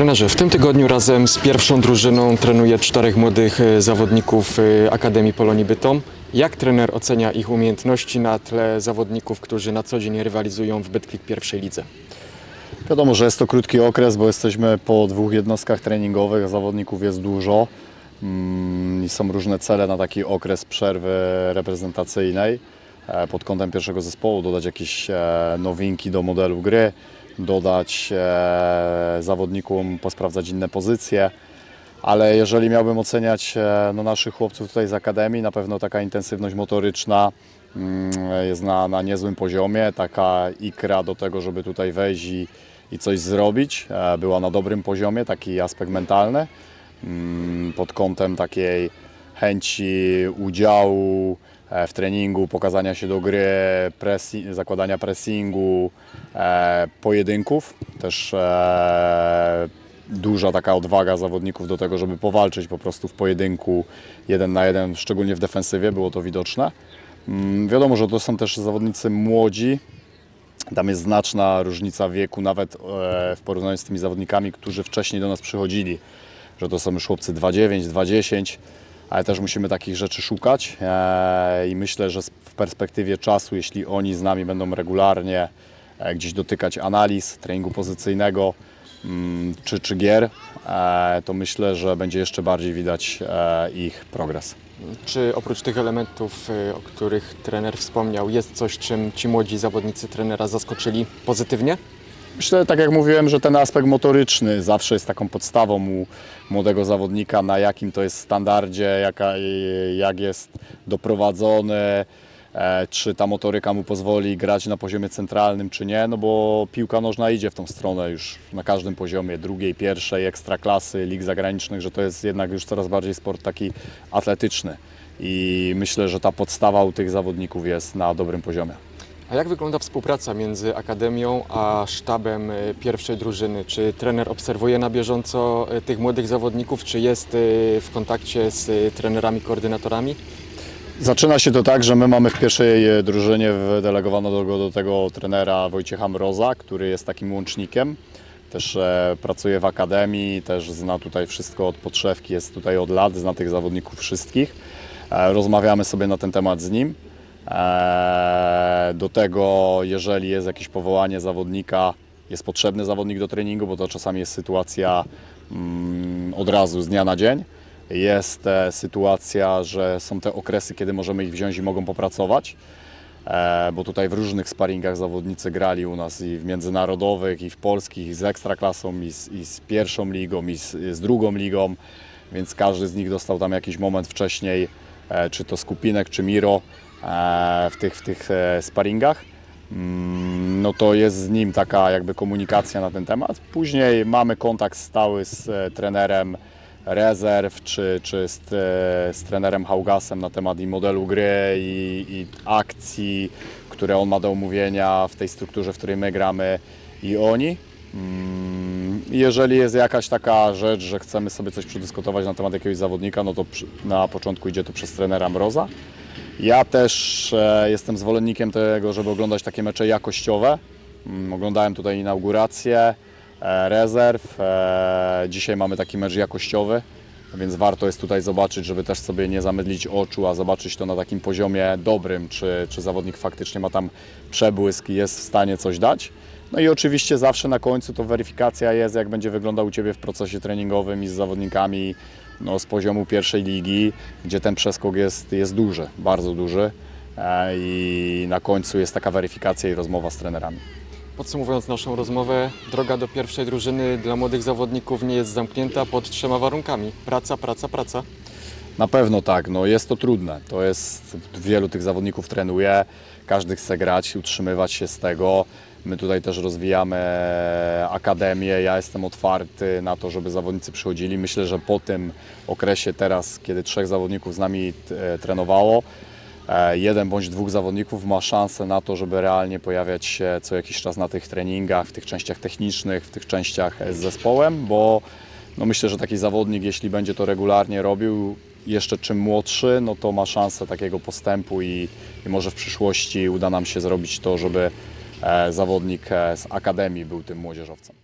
Trenerze, w tym tygodniu razem z pierwszą drużyną trenuje czterech młodych e, zawodników e, Akademii Polonii Bytom. Jak trener ocenia ich umiejętności na tle zawodników, którzy na co dzień rywalizują w Betclic pierwszej lidze? Wiadomo, że jest to krótki okres, bo jesteśmy po dwóch jednostkach treningowych, zawodników jest dużo mm, i są różne cele na taki okres przerwy reprezentacyjnej. E, Pod kątem pierwszego zespołu dodać jakieś nowinki do modelu gry, dodać e, zawodnikom, posprawdzać inne pozycje. Ale jeżeli miałbym oceniać e, no, naszych chłopców tutaj z Akademii, na pewno taka intensywność motoryczna mm, jest na, na niezłym poziomie. Taka ikra do tego, żeby tutaj wejść i, i coś zrobić, e, była na dobrym poziomie, taki aspekt mentalny. Mm, Pod kątem takiej chęci udziału w treningu, pokazania się do gry, pressi- zakładania pressingu, e, pojedynków. Też e, duża taka odwaga zawodników do tego, żeby powalczyć po prostu w pojedynku jeden na jeden, szczególnie w defensywie, było to widoczne. Mm, Wiadomo, że to są też zawodnicy młodzi, tam jest znaczna różnica wieku, nawet e, w porównaniu z tymi zawodnikami, którzy wcześniej do nas przychodzili, że to są już chłopcy 2,9, 2,10, ale też musimy takich rzeczy szukać e, i myślę, że w perspektywie czasu, jeśli oni z nami będą regularnie e, gdzieś dotykać analiz, treningu pozycyjnego mm, czy, czy gier, e, to myślę, że będzie jeszcze bardziej widać ich progres. Czy oprócz tych elementów, e, o których trener wspomniał, jest coś, czym ci młodzi zawodnicy trenera zaskoczyli pozytywnie? Myślę, tak jak mówiłem, że ten aspekt motoryczny zawsze jest taką podstawą u młodego zawodnika, na jakim to jest standardzie, jaka, jak jest doprowadzony, e, czy ta motoryka mu pozwoli grać na poziomie centralnym, czy nie, no bo piłka nożna idzie w tą stronę już na każdym poziomie, drugiej, pierwszej, ekstraklasy, lig zagranicznych, że to jest jednak już coraz bardziej sport taki atletyczny. I myślę, że ta podstawa u tych zawodników jest na dobrym poziomie. A jak wygląda współpraca między Akademią a sztabem e, pierwszej drużyny? Czy trener obserwuje na bieżąco e, tych młodych zawodników, czy jest e, w kontakcie z trenerami, koordynatorami? Zaczyna się to tak, że my mamy w pierwszej drużynie wydelegowanego do, tego trenera Wojciecha Mroza, który jest takim łącznikiem. Też pracuje w akademii, też zna tutaj wszystko od podszewki, jest tutaj od lat, zna tych zawodników wszystkich. Rozmawiamy sobie na ten temat z nim. E, do tego, jeżeli jest jakieś powołanie zawodnika, jest potrzebny zawodnik do treningu, bo to czasami jest sytuacja mm, od razu, z dnia na dzień. Jest e, sytuacja, że są te okresy, kiedy możemy ich wziąć i mogą popracować. E, bo tutaj w różnych sparingach zawodnicy grali u nas i w międzynarodowych, i w polskich, i z ekstraklasą, i z, i z pierwszą ligą, i z, i z drugą ligą, więc każdy z nich dostał tam jakiś moment wcześniej, e, czy to Skupinek, czy Miro w tych, w tych e, sparingach. Mm, No to jest z nim taka jakby komunikacja na ten temat. Później mamy kontakt stały z e, trenerem rezerw, czy, czy z, e, z trenerem Haugasem na temat i modelu gry, i, i akcji, które on ma do omówienia w tej strukturze, w której my gramy i oni. Mm, Jeżeli jest jakaś taka rzecz, że chcemy sobie coś przedyskutować na temat jakiegoś zawodnika, no to na początku idzie to przez trenera Mroza. Ja też e, jestem zwolennikiem tego, żeby oglądać takie mecze jakościowe. Mm, Oglądałem tutaj inaugurację e, rezerw. E, dzisiaj mamy taki mecz jakościowy, więc warto jest tutaj zobaczyć, żeby też sobie nie zamydlić oczu, a zobaczyć to na takim poziomie dobrym, czy, czy zawodnik faktycznie ma tam przebłysk i jest w stanie coś dać. No i oczywiście zawsze na końcu to weryfikacja jest, jak będzie wyglądał u Ciebie w procesie treningowym i z zawodnikami no, z poziomu pierwszej ligi, gdzie ten przeskok jest, jest duży, bardzo duży. E, I na końcu jest taka weryfikacja i rozmowa z trenerami. Podsumowując naszą rozmowę, droga do pierwszej drużyny dla młodych zawodników nie jest zamknięta pod trzema warunkami. Praca, praca, praca. Na pewno tak, no jest to trudne. To jest, wielu tych zawodników trenuje, każdy chce grać, utrzymywać się z tego. My tutaj też rozwijamy akademię. Ja jestem otwarty na to, żeby zawodnicy przychodzili. Myślę, że po tym okresie teraz, kiedy trzech zawodników z nami e, trenowało, e, jeden bądź dwóch zawodników ma szansę na to, żeby realnie pojawiać się co jakiś czas na tych treningach, w tych częściach technicznych, w tych częściach e, z zespołem, bo no myślę, że taki zawodnik, jeśli będzie to regularnie robił, jeszcze czym młodszy, no to ma szansę takiego postępu i, i może w przyszłości uda nam się zrobić to, żeby zawodnik e, z akademii był tym młodzieżowcem.